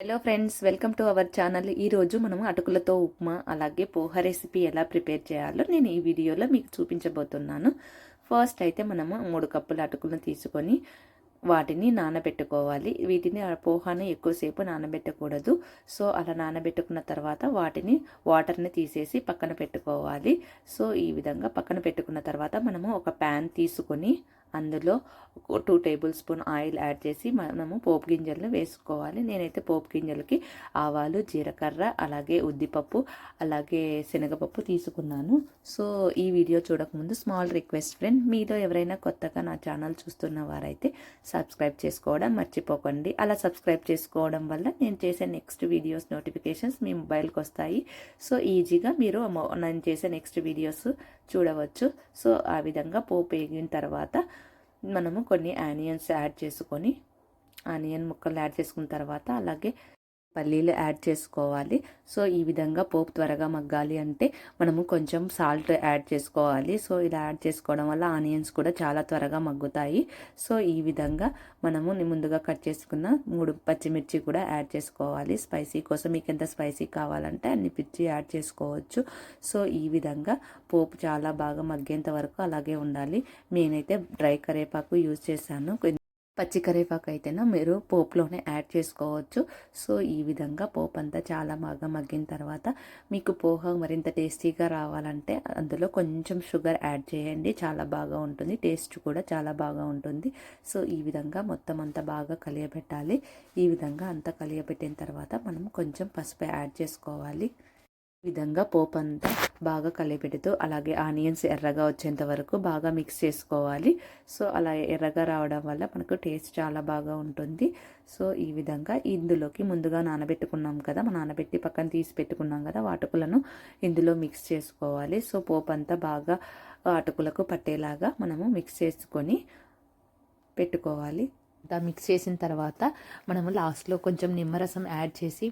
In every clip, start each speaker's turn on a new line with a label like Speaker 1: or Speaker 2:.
Speaker 1: Hello friends welcome to our channel ఈరోజు మనం అటుకులతో ఉప్మా అలాగే పోహ రెసిపీ ఎలా ప్రిపేర్ చేయాలో నేను ఈ వీడియోలో మీకు చూపించబోతున్నాను. ఫస్ట్ అయితే మనము మూడు కప్పుల అటుకులను తీసుకొని వాటిని నానబెట్టుకోవాలి. వీటిని ఆ ఎక్కువసేపు నానబెట్టకూడదు. సో అలా నానబెట్టుకున్న తర్వాత వాటిని వాటర్ని తీసేసి పక్కన పెట్టుకోవాలి. సో ఈ విధంగా పక్కన పెట్టుకున్న తర్వాత మనము ఒక ప్యాన్ తీసుకొని అందులో two tablespoon oil add చేసి మనము పోపు గింజలను వేసుకోవాలి. నేనైతే పోపు గింజలకి ఆవాలు జీలకర్ర అలాగే ఉద్దిపప్పు అలాగే శనగపప్పు తీసుకున్నాను. సో ఈ వీడియో చూడకముందు స్మాల్ రిక్వెస్ట్ ఫ్రెండ్ మీలో ఎవరైనా కొత్తగా నా ఛానల్ చూస్తున్న వారైతే సబ్స్క్రైబ్ చేసుకోవడం మర్చిపోకండి. అలా సబ్స్క్రైబ్ చేసుకోవడం వల్ల నేను చేసే నెక్స్ట్ వీడియోస్ నోటిఫికేషన్స్ మీ మొబైల్కి వస్తాయి. సో ఈజీగా మీరు నేను చేసే నెక్స్ట్ వీడియోస్ చూడవచ్చు. సో ఆ విధంగా పోపు వేగిన తర్వాత మనము కొన్ని ఆనియన్స్ యాడ్ చేసుకొని ఆనియన్ ముక్కలు యాడ్ చేసుకున్న తర్వాత అలాగే పల్లీలు యాడ్ చేసుకోవాలి. సో ఈ విధంగా పోపు త్వరగా మగ్గాలి అంటే మనము కొంచెం సాల్ట్ యాడ్ చేసుకోవాలి. సో ఇలా యాడ్ చేసుకోవడం వల్ల ఆనియన్స్ కూడా చాలా త్వరగా మగ్గుతాయి. సో ఈ విధంగా మనము ముందుగా కట్ చేసుకున్న మూడు పచ్చిమిర్చి కూడా యాడ్ చేసుకోవాలి. స్పైసీ కోసం మీకు ఎంత స్పైసీ కావాలంటే అన్ని పిచ్చి యాడ్ చేసుకోవచ్చు. సో ఈ విధంగా పోపు చాలా బాగా మగ్గేంత వరకు అలాగే ఉండాలి. నేనైతే డ్రై కరేపాకు యూజ్ చేశాను. పచ్చి కరివేపాకు అయితేనా మీరు పోపులోనే యాడ్ చేసుకోవచ్చు. సో ఈ విధంగా పోపు అంతా చాలా బాగా మగ్గిన తర్వాత మీకు పోహ మరింత టేస్టీగా రావాలంటే అందులో కొంచెం షుగర్ యాడ్ చేయండి. చాలా బాగా ఉంటుంది. టేస్ట్ కూడా చాలా బాగా ఉంటుంది. సో ఈ విధంగా మొత్తం అంతా బాగా కలియబెట్టాలి. ఈ విధంగా అంతా కలియబెట్టిన తర్వాత మనం కొంచెం పసుపు యాడ్ చేసుకోవాలి. ఈ విధంగా పోపు అంతా బాగా కలిపెడుతూ అలాగే ఆనియన్స్ ఎర్రగా వచ్చేంత వరకు బాగా మిక్స్ చేసుకోవాలి. సో అలా ఎర్రగా రావడం వల్ల మనకు టేస్ట్ చాలా బాగా ఉంటుంది. సో ఈ విధంగా ఇందులోకి ముందుగా నానబెట్టుకున్నాం కదా నానబెట్టి పక్కన తీసి పెట్టుకున్నాం కదా వాటుకులను ఇందులో మిక్స్ చేసుకోవాలి. సో పోపు అంతా బాగా అటుకులకు పట్టేలాగా మనము మిక్స్ చేసుకొని పెట్టుకోవాలి. మిక్స్ చేసిన తర్వాత మనము లాస్ట్లో కొంచెం నిమ్మరసం యాడ్ చేసి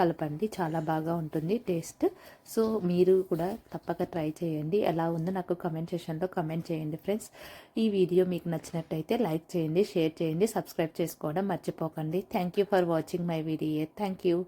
Speaker 1: కలపండి. చాలా బాగా ఉంటుంది టేస్ట్. సో మీరు కూడా తప్పక ట్రై చేయండి. ఎలా ఉందో నాకు కమెంట్ సెషన్లో కమెంట్ చేయండి ఫ్రెండ్స్. ఈ వీడియో మీకు నచ్చినట్టయితే లైక్ చేయండి షేర్ చేయండి సబ్స్క్రైబ్ చేసుకోవడం మర్చిపోకండి. Thank you for watching my video. Thank you.